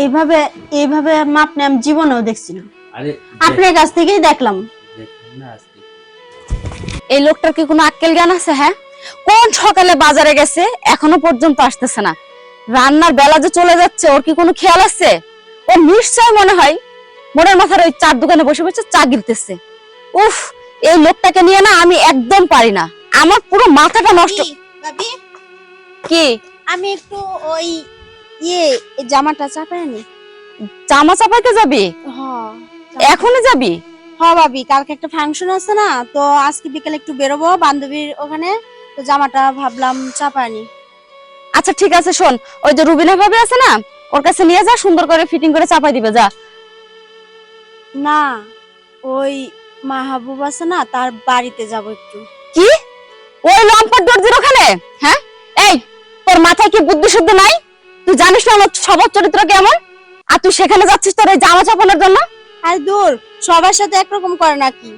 এইভাবে এইভাবে আপনি আমি জীবনেও দেখছি না। আপনার কাছ থেকেই দেখলাম। দেখুন না আজকে। এই লোকটার কি কোনো আক্কেল জ্ঞান আছে হ্যাঁ? কোন সকালে বাজারে গেছে এখনও পর্যন্ত আসতেছে না। রান্নার বেলা যে চলে যাচ্ছে ওর কি কোনো খেয়াল আছে? ও নিশ্চয় মনে হয় মনের মাথার ওই চার দোকানে বসে বসে চা গিলতেছে। উফ এই লোকটাকে নিয়ে না আমি একদম পারি না। আমার পুরো মাথাটা নষ্ট কি? আমি একটু ওই ইয়ে জামাটা চাপাই নি। জামা চাপাইতে যাবি? হ্যাঁ এখনই যাবি? হ্যাঁ ভাবি কালকে একটা ফাংশন আছে না তো আজকে বিকেলে একটু বেরোবো বান্ধবীর ওখানে তো জামাটা ভাবলাম চাপানি আচ্ছা ঠিক আছে শোন ওই যে রুবিনা ভাবে আছে না ওর কাছে নিয়ে যা সুন্দর করে ফিটিং করে চাপাই দিবে যা। না ওই মাহবুব আছে না তার বাড়িতে যাব একটু। কি? ওই লম্পট দর্জির ওখানে? হ্যাঁ? এই তোর মাথায় কি বুদ্ধি শুদ্ধ নাই? তুই জানিস না আমার স্বভাব চরিত্র কেমন? আর তুই সেখানে যাচ্ছিস তোর এই জামা চাপানোর জন্য? আর দূর সবার সাথে একরকম করে নাকি?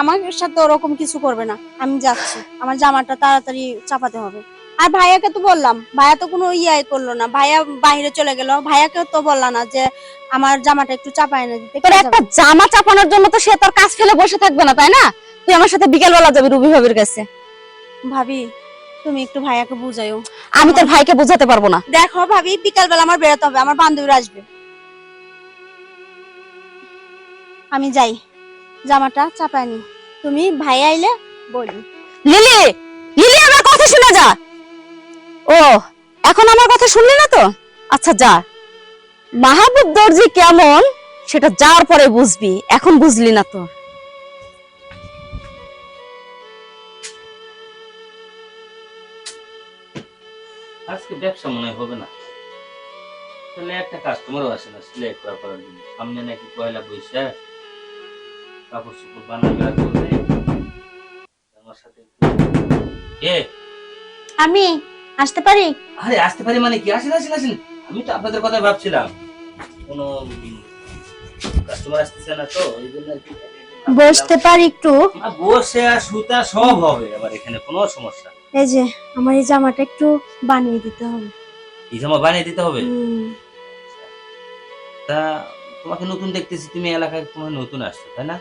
আমার সাথে ওরকম কিছু করবে না। আমি যাচ্ছি আমার জামাটা তাড়াতাড়ি চাপাতে হবে। আর ভাইয়াকে তো বললাম ভাইয়া তো কোনো ইয়াই করল না। ভাইয়া বাইরে চলে গেল ভাইয়াকে তো বললা না যে আমার জামাটা একটু চাপায় না দিতে। তোর একটা জামা চাপানোর জন্য তো সে তোর কাজ ফেলে বসে থাকবে না তাই না? তুই আমার সাথে বিকেল বেলা যাবি রুবি ভাবির কাছে। ভাবি তুমি একটু ভাইয়াকে বুঝাইও। আমি তোর ভাইকে বোঝাতে পারব না। দেখো ভাবি বিকাল বেলা আমার বেরোতে হবে আমার বান্ধবীরা আসবে। আমি যাই জামাটা চাপায় নি তুমি ভাই আইলে বলি। লিলি! লিলি আমার কথা শুনে যা! ও এখন আমার কথা শুনলি না তো? আচ্ছা যা। মাহবুব দর্জি কেমন সেটা যাওয়ার পরে বুঝবি এখন বুঝলি না তো আজকে ব্যবসা মনে হবে না। তাহলে একটা কাস্টমারও আসে না সেলাই করা করার জন্য সামনে নাকি পয়লা বৈশাখ কাপড় চোপড় বানাবে করবে। আমার সাথে এ আমি আসতে পারি? আরে আসতে পারি মানে কি? আসেন আসেন আসেন। আমি তো আপনাদের কথা ভাবছিলাম। কোনো কাস্টমার আসতেছে না তো এই জন্য বসতে পারি একটু। বসে আর সুতা সব হবে। আবার এখানে কোনো সমস্যা। এই যে আমার এই জামাটা একটু বানিয়ে দিতে হবে। এই জামা বানিয়ে দিতে হবে? তা তোমাকে নতুন দেখতেছি তুমি এলাকায় কোনো নতুন আসছো তাই না?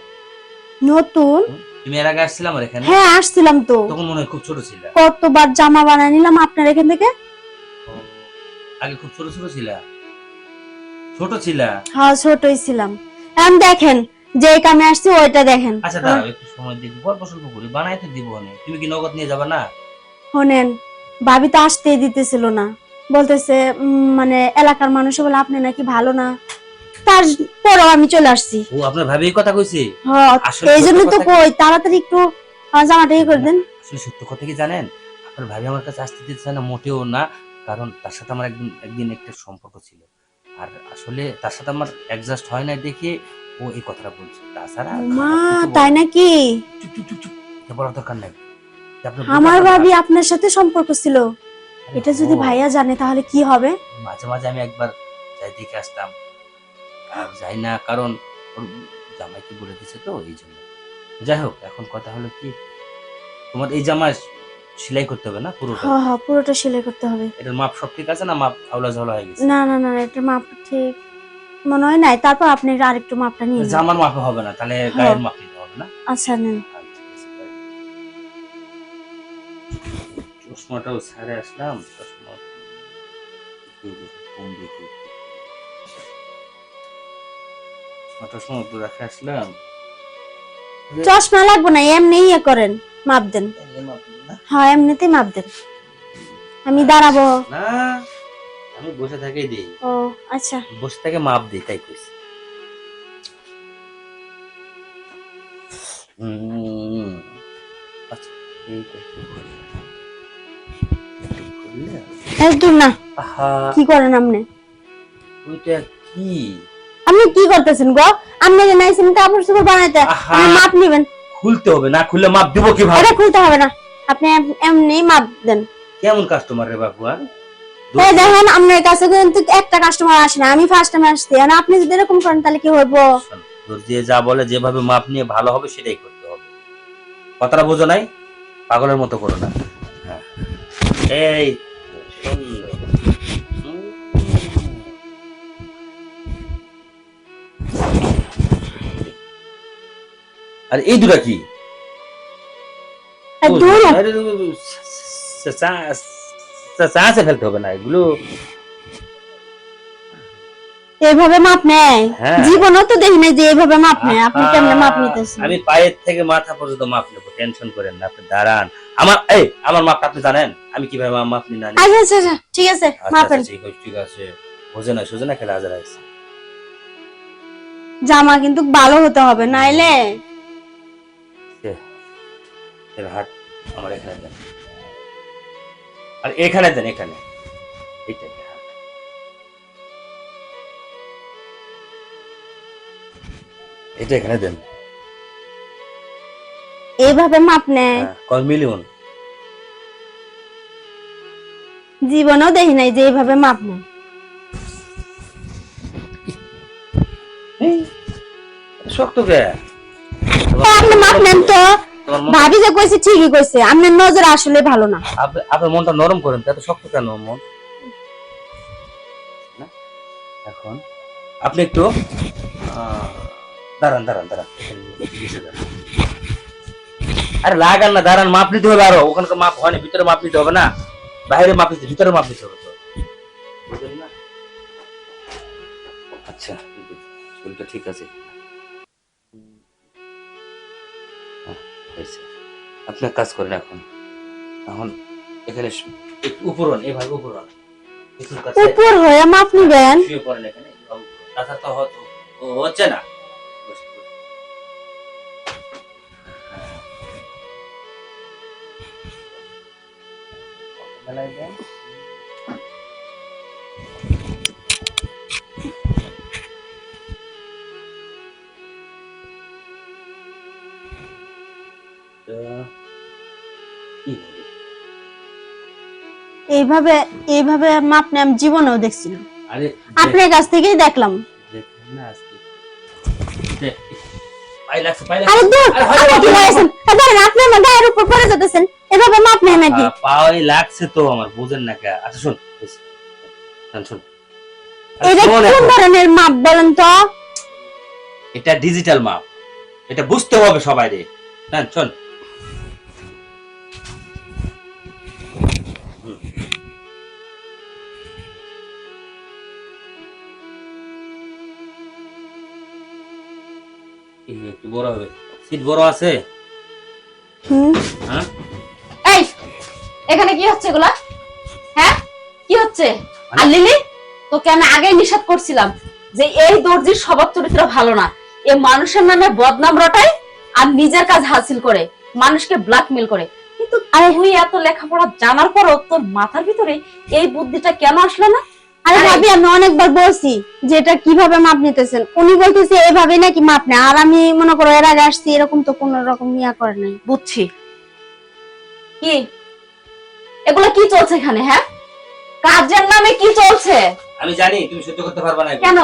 নতুন? তুমি এর আগে আসছিলাম আমার এখানে? হ্যাঁ আসছিলাম তো। তখন মনে হয় খুব ছোট ছিল। কতবার জামা বানিয়ে নিলাম আপনার এখান থেকে? আগে খুব ছোট ছোট ছিল? ছোট ছিলা? হ্যাঁ ছোটই ছিলাম। এখন দেখেন যে কামে আসছি ওইটা দেখেন। আচ্ছা দাঁড়াও একটু সময় দেখি। গল্প সল্প করি বানাই তো দিব। তুমি কি নগদ নিয়ে যাবা না? শোনেন ভাবি তো আসতেই দিতেছিল না। বলতেছে মানে এলাকার মানুষ বলে আপনি নাকি ভালো না? তারপরও আমি চলে আসছি। ও আপনার ভাবি কথা কইছে? হ্যাঁ, আসলে এই জন্য তো কই তাড়াতাড়ি একটু জামাটা ইয়ে করে দেন। আসলে সত্য কথা কি জানেন? আপনার ভাবি আমার কাছে আসতে দিতে চায় না মোটেও না কারণ তার সাথে আমার একদিন একদিন একটা সম্পর্ক ছিল। আর আসলে তার সাথে আমার অ্যাডজাস্ট হয় না দেখে ও এই কথাটা বলছে। তাছাড়া মা তাই নাকি? চুপ চুপ চুপ বলার দরকার নাই। আমার ভাবি আপনার সাথে সম্পর্ক ছিল। এটা যদি ভাইয়া জানে তাহলে কি হবে? মাঝে মাঝে আমি একবার যাই দেখে আসতাম। আর যাই না কারণ ওর জামাইকে বলে দিছে তো এই জন্য। যাই হোক এখন কথা হলো কি তোমার এই জামা সেলাই করতে হবে না পুরোটা? হ্যাঁ হ্যাঁ পুরোটা সেলাই করতে হবে। এটার মাপ সব ঠিক আছে না? মাপ আউলা ঝাউলা হয়ে গেছে? না না না এটা মাপ ঠিক মনে হয় নাই। তারপর আপনি আরেকটু মাপটা নিয়ে জামার মাপ হবে না তাহলে গায়ের মাপ নিতে হবে না? আচ্ছা নেন। চশমাটাও ছাড়ে আসলাম চশমা একটু কম দেখি চশমা টশমা একটু রেখে আসলাম। চশমা লাগবে না এমনি ইয়ে করেন মাপ দেন। এমনি মাপ নেই না? হ্যাঁ এমনিতেই মাপ দেন। আমি দাঁড়াবো। না আমি বসে থাকেই দিই। ও আচ্ছা। বসে থেকে মাপ দিই তাই কইছি। হুম, আচ্ছা ঘুরলে? একদম না। কি করেন আপনি? ওইটা কি? আপনি কি করতেছেন গো? আপনি যে নাইছেন কাপড় চোপড় বানাইতে মাপ নিবেন। খুলতে হবে না খুললে মাপ দিব কীভাবে? এটা খুলতে হবে না। আপনি এমনি মাপ দেন। কেমন কাস্টমার রে বাবু হ্যাঁ? এই দেখেন আপনার কাছে কিন্তু একটা কাস্টমার আসে না। আমি ফার্স্ট টাইম আসছি। আর আপনি যদি এরকম করেন তাহলে কি হইব? যে যা বলে যেভাবে মাপ নিয়ে ভালো হবে সেটাই করতে হবে। কথাটা বোঝো নাই? পাগলের মতো করো না। হ্যাঁ। এই সুন্দর। হুম। আর এই দুটা কি আর দূর হ। আরে, চা- চা- চা- চাষে ফেলতে হবে না এগুলো এইভাবে মাপ নেয়? হ্যাঁ। জীবনও তো দেখি নাই যে এইভাবে মাপ নেয়। আপনি কেমনে মাপ নিতেছেন? আমি পায়ের থেকে মাথা পর্যন্ত মাপ নেব টেনশন করেন না আপনি দাঁড়ান। আমার এই আমার মাপটা আপনি জানেন? আমি কীভাবে মাপ নিই না আচ্ছা আচ্ছা আচ্ছা, ঠিক আছে আচ্ছা, মাপেন আচ্ছা, ঠিক আছে ঠিক আছে। বোঝে না সোজে না খেলে হাজার আছে। জামা কিন্তু ভালো হতে হবে নাইলে? এর হাট আমার এখানে দেন। আর এখানে দেন এখানে। এইটা এটা এখানে দেন। এইভাবে মাপ নেয়? হ্যাঁ, মিলিয়ন? জীবনেও দেখি নাই যে এইভাবে মাপ নেয়। শক্ত কে? আপনি মাপ নেন তো। ভাবি যে কইছে ঠিকই কইছে। আপনার নজর আসলে ভালো না। আপনার মনটা নরম করেন এত শক্ত কেন মন? এখন আপনি একটু দাঁড়ান দাঁড়ান দাঁড়ান। আরে লাগান না দাঁড়ান মাপ নিতে হবে আরও। ওখানকার মাপ হয়নি ভিতরে মাপ নিতে হবে না। বাইরে মাপ নিতে ভিতরে মাপ নিতে হবে তো। না? আচ্ছা ঠিক শরীরটা ঠিক আছে। হ্যাঁ, হয়েছে। আপনি কাজ করেন এখন। এখন এখানে উপরন এভাবে উপরন উপর হয়ে মাপ নিবেন? শুয়ে পড়েন এখানে তাছাড়া তো ও হচ্ছে না। দেন। এইভাবে এইভাবে মাপ নেয় আমি জীবনেও দেখছি না আরে আপনার কাছ থেকেই দেখলাম। দেখেন না আজকে। আরে দূর! আরে হয় আপনি কি না, করেছেন আপনি আমার গায়ের উপর পড়ে যেতেছেন। নাকি? পা- পায়ে লাগছে তো আমার বুঝেন না কে। আচ্ছা শোন শোন, শোন। এটা কোন ধরনের মাপ বলেন তো? এটা ডিজিটাল মাপ। এটা বুঝতে হবে সবাই রে শোন। একটু বড় হবে। সিট বড় আছে? হুম। হ্যাঁ? কি হচ্ছে এগুলা? হ্যাঁ? কি হচ্ছে? আর লিলি তোকে আমি আগেই নিষেধ করছিলাম যে এই দর্জির স্বভাব চরিত্র ভালো না। এ মানুষের নামে বদনাম রটায় আর নিজের কাজ হাসিল করে মানুষকে ব্ল্যাকমেল করে। কিন্তু আরে তুই এত লেখাপড়া জানার পরও তোর মাথার ভিতরে এই বুদ্ধিটা কেন আসলো না? আরে আরে- ভাবি আমি অনেকবার বলছি যে এটা কীভাবে মাপ নিতেছেন? উনি বলতেছে এইভাবে নাকি মাপ নেয়। আর আমি মনে করো এর আগে আসছি এরকম তো কোন রকম ইয়া করে নাই। বুঝছি। কি? এগুলো কি চলছে এখানে হ্যাঁ? কাজের নামে কি চলছে? আমি জানি তুমি সহ্য করতে পারবে না কেন?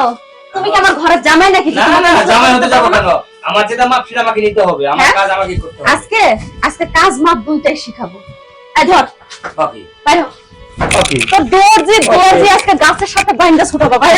তুমি কি আমার ঘরের জামাই নাকি? না না আমার জামাই হতে যাব কেন? আমার যেটা মাপ সেটা আমাকে নিতে হবে। আমার হ্যাঁ? কাজ আমাকে করতে হবে। আজকে আজকে কাজ মাপ দুইটাই শিখাবো। এই ধর। ওকে বাইরে। ওকে তো দর্জি দর্জি আজকে গাছের সাথে বাইন্ডা ছোট বাবা হ।